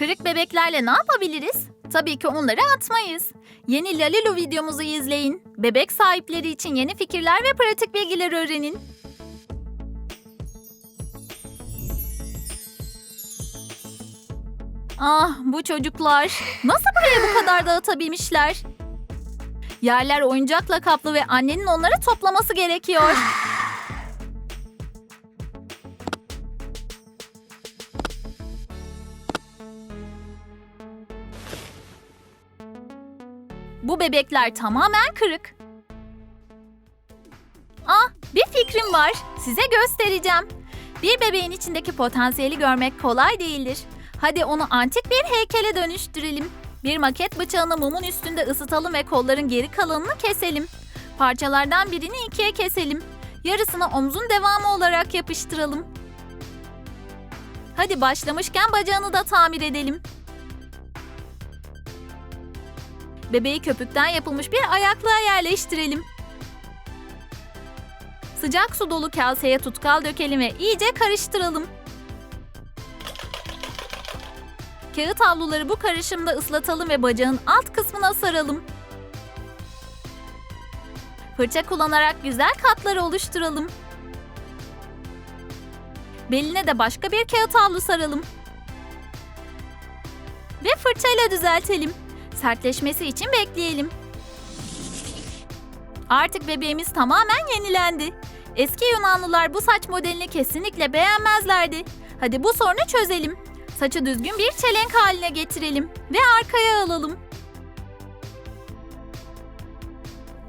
Kırık bebeklerle ne yapabiliriz? Tabii ki onları atmayız. Yeni Lalilu videomuzu izleyin. Bebek sahipleri için yeni fikirler ve pratik bilgiler öğrenin. Ah bu çocuklar. Nasıl buraya bu kadar dağıtabilmişler? Yerler oyuncakla kaplı ve annenin onları toplaması gerekiyor. Bebekler tamamen kırık. Ah, bir fikrim var. Size göstereceğim. Bir bebeğin içindeki potansiyeli görmek kolay değildir. Hadi onu antik bir heykele dönüştürelim. Bir maket bıçağını mumun üstünde ısıtalım ve kolların geri kalanını keselim. Parçalardan birini ikiye keselim. Yarısını omzun devamı olarak yapıştıralım. Hadi başlamışken bacağını da tamir edelim. Bebeği köpükten yapılmış bir ayaklığa yerleştirelim. Sıcak su dolu kaseye tutkal dökelim ve iyice karıştıralım. Kağıt havluları bu karışımda ıslatalım ve bacağın alt kısmına saralım. Fırça kullanarak güzel katları oluşturalım. Beline de başka bir kağıt havlu saralım. Ve fırçayla düzeltelim. Sertleşmesi için bekleyelim. Artık bebeğimiz tamamen yenilendi. Eski Yunanlılar bu saç modelini kesinlikle beğenmezlerdi. Hadi bu sorunu çözelim. Saçı düzgün bir çelenk haline getirelim ve arkaya alalım.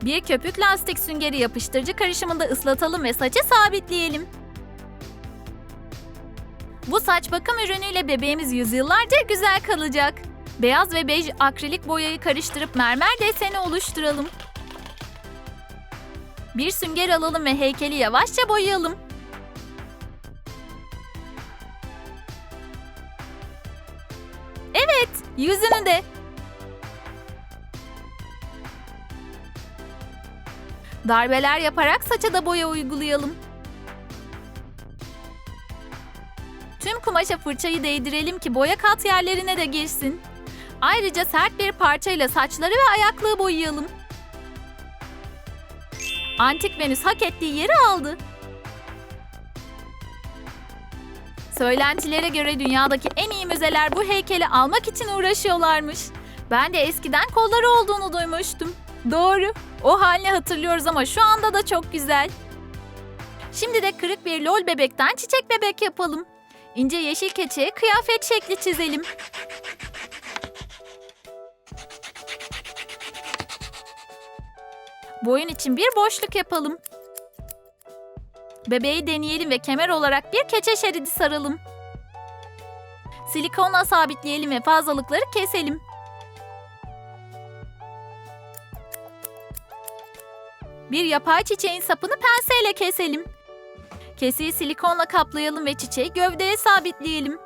Bir köpük lastik süngeri yapıştırıcı karışımında ıslatalım ve saçı sabitleyelim. Bu saç bakım ürünüyle bebeğimiz yüzyıllarca güzel kalacak. Beyaz ve bej akrilik boyayı karıştırıp mermer deseni oluşturalım. Bir sünger alalım ve heykeli yavaşça boyayalım. Evet, yüzünü de. Darbeler yaparak saça da boya uygulayalım. Tüm kumaşa fırçayı değdirelim ki boya kat yerlerine de girsin. Ayrıca sert bir parçayla saçları ve ayaklığı boyayalım. Antik Venüs hak ettiği yeri aldı. Söylentilere göre dünyadaki en iyi müzeler bu heykeli almak için uğraşıyorlarmış. Ben de eskiden kolları olduğunu duymuştum. Doğru. O halini hatırlıyoruz ama şu anda da çok güzel. Şimdi de kırık bir lol bebekten çiçek bebek yapalım. İnce yeşil keçeye kıyafet şekli çizelim. Boyun için bir boşluk yapalım. Bebeği deneyelim ve kemer olarak bir keçe şeridi saralım. Silikonla sabitleyelim ve fazlalıkları keselim. Bir yapay çiçeğin sapını penseyle keselim. Kesiyi silikonla kaplayalım ve çiçeği gövdeye sabitleyelim.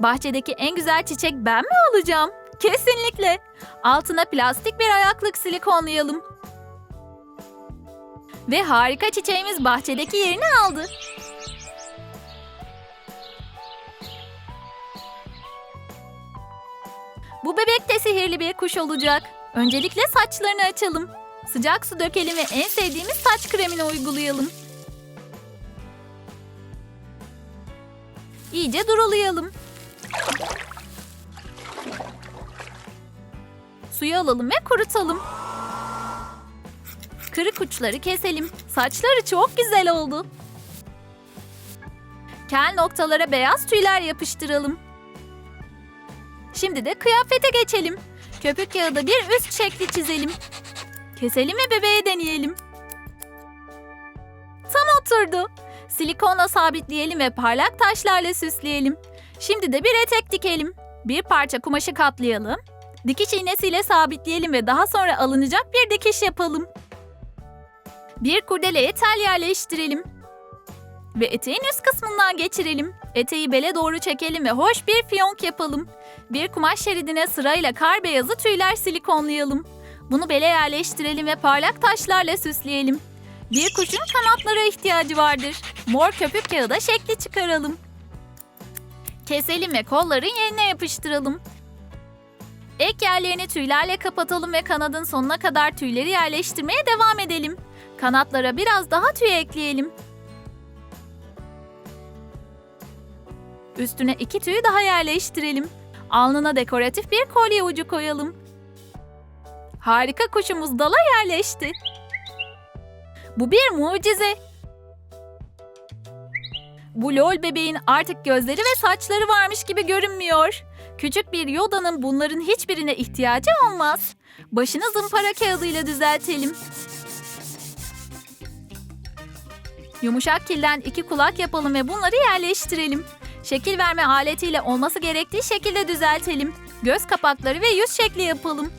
Bahçedeki en güzel çiçek ben mi olacağım? Kesinlikle. Altına plastik bir ayaklık silikonlayalım. Ve harika çiçeğimiz bahçedeki yerini aldı. Bu bebek de sihirli bir kuş olacak. Öncelikle saçlarını açalım. Sıcak su dökelim ve en sevdiğimiz saç kremini uygulayalım. İyice durulayalım. Suyu alalım ve kurutalım. Kırık uçları keselim. Saçları çok güzel oldu. Kel noktalara beyaz tüyler yapıştıralım. Şimdi de kıyafete geçelim. Köpük kağıda bir üst şekli çizelim. Keselim ve bebeğe deneyelim. Tam oturdu. Silikonla sabitleyelim ve parlak taşlarla süsleyelim. Şimdi de bir etek dikelim. Bir parça kumaşı katlayalım. Dikiş iğnesiyle sabitleyelim ve daha sonra alınacak bir dikiş yapalım. Bir kurdeleye tel yerleştirelim. Ve eteğin üst kısmından geçirelim. Eteği bele doğru çekelim ve hoş bir fiyonk yapalım. Bir kumaş şeridine sırayla kar beyazı tüyler silikonlayalım. Bunu bele yerleştirelim ve parlak taşlarla süsleyelim. Bir kuşun kanatlara ihtiyacı vardır. Mor köpük kağıda şekli çıkaralım. Keselim ve kolların yerine yapıştıralım. Ek yerlerini tüylerle kapatalım ve kanadın sonuna kadar tüyleri yerleştirmeye devam edelim. Kanatlara biraz daha tüy ekleyelim. Üstüne iki tüyü daha yerleştirelim. Alnına dekoratif bir kolye ucu koyalım. Harika kuşumuz dala yerleşti. Bu bir mucize. Bu lol bebeğin artık gözleri ve saçları varmış gibi görünmüyor. Küçük bir Yoda'nın bunların hiçbirine ihtiyacı olmaz. Başını zımpara kağıdıyla düzeltelim. Yumuşak kilden iki kulak yapalım ve bunları yerleştirelim. Şekil verme aletiyle olması gerektiği şekilde düzeltelim. Göz kapakları ve yüz şekli yapalım.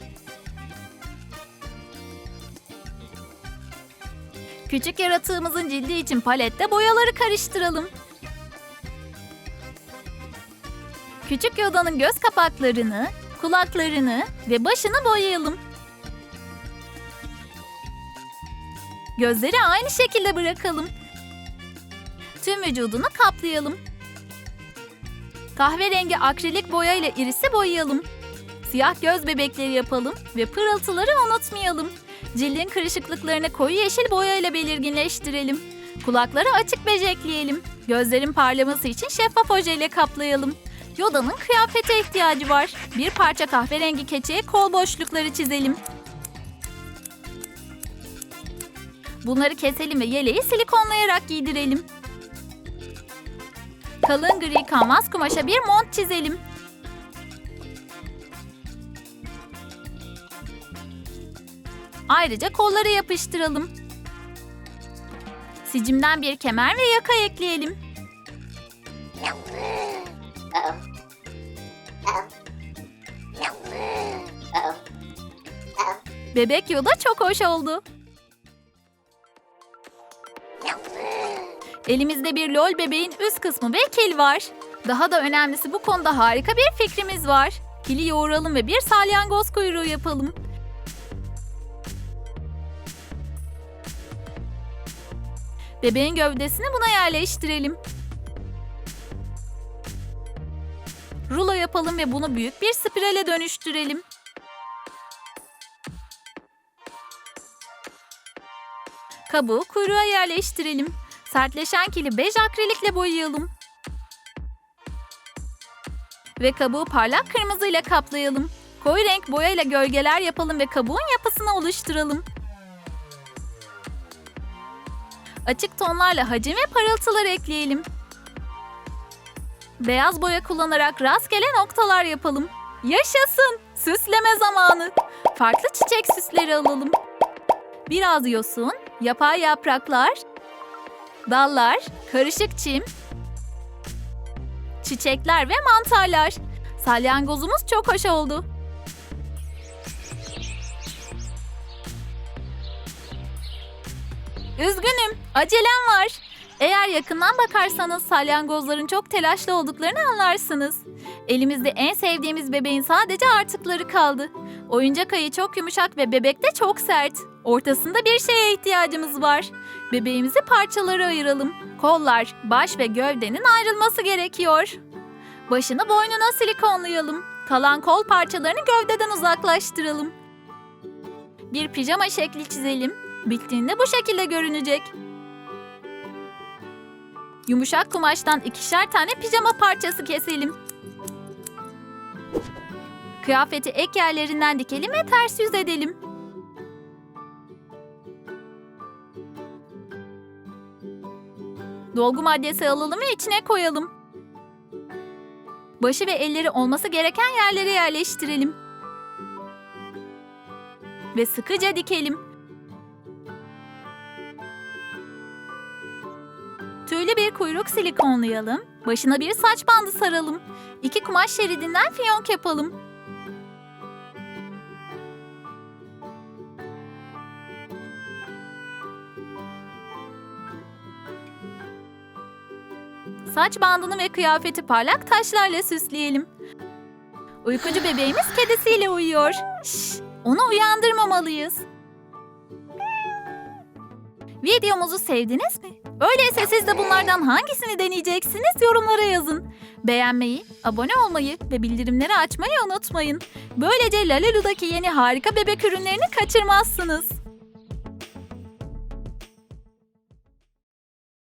Küçük yaratığımızın cildi için palette boyaları karıştıralım. Küçük Yoda'nın göz kapaklarını, kulaklarını ve başını boyayalım. Gözleri aynı şekilde bırakalım. Tüm vücudunu kaplayalım. Kahverengi akrilik boya ile irisi boyayalım. Siyah göz bebekleri yapalım ve pırıltıları unutmayalım. Cildin kırışıklıklarını koyu yeşil boya ile belirginleştirelim. Kulakları açık becekleyelim. Gözlerin parlaması için şeffaf oje ile kaplayalım. Yoda'nın kıyafete ihtiyacı var. Bir parça kahverengi keçeye kol boşlukları çizelim. Bunları keselim ve yeleği silikonlayarak giydirelim. Kalın gri kanvas kumaşa bir mont çizelim. Ayrıca kolları yapıştıralım. Sicimden bir kemer ve yaka ekleyelim. Bebek Yoda çok hoş oldu. Elimizde bir lol bebeğin üst kısmı ve kil var. Daha da önemlisi bu konuda harika bir fikrimiz var. Kili yoğuralım ve bir salyangoz kuyruğu yapalım. Bebeğin gövdesini buna yerleştirelim. Rulo yapalım ve bunu büyük bir spirale dönüştürelim. Kabuğu kuyruğa yerleştirelim. Sertleşen kili bej akrilikle boyayalım. Ve kabuğu parlak kırmızıyla kaplayalım. Koyu renk boyayla gölgeler yapalım ve kabuğun yapısını oluşturalım. Açık tonlarla hacim ve parıltılar ekleyelim. Beyaz boya kullanarak rastgele noktalar yapalım. Yaşasın! Süsleme zamanı. Farklı çiçek süsleri alalım. Biraz yosun, yapay yapraklar, dallar, karışık çim, çiçekler ve mantarlar. Salyangozumuz çok hoş oldu. Üzgünüm, acelem var. Eğer yakından bakarsanız salyangozların çok telaşlı olduklarını anlarsınız. Elimizde en sevdiğimiz bebeğin sadece artıkları kaldı. Oyuncak ayı çok yumuşak ve bebek de çok sert. Ortasında bir şeye ihtiyacımız var. Bebeğimizi parçalara ayıralım. Kollar, baş ve gövdenin ayrılması gerekiyor. Başını boynuna silikonlayalım. Kalan kol parçalarını gövdeden uzaklaştıralım. Bir pijama şekli çizelim. Bittiğinde bu şekilde görünecek. Yumuşak kumaştan ikişer tane pijama parçası keselim. Kıyafeti ek yerlerinden dikelim ve ters yüz edelim. Dolgu maddesi alalım ve içine koyalım. Başı ve elleri olması gereken yerlere yerleştirelim. Ve sıkıca dikelim. Tüylü bir kuyruk silikonlayalım. Başına bir saç bandı saralım. İki kumaş şeridinden fiyonk yapalım. Saç bandını ve kıyafeti parlak taşlarla süsleyelim. Uykucu bebeğimiz kedisiyle uyuyor. Şş, onu uyandırmamalıyız. Videomuzu sevdiniz mi? Öyleyse siz de bunlardan hangisini deneyeceksiniz yorumlara yazın. Beğenmeyi, abone olmayı ve bildirimleri açmayı unutmayın. Böylece Lalalu'daki yeni harika bebek ürünlerini kaçırmazsınız.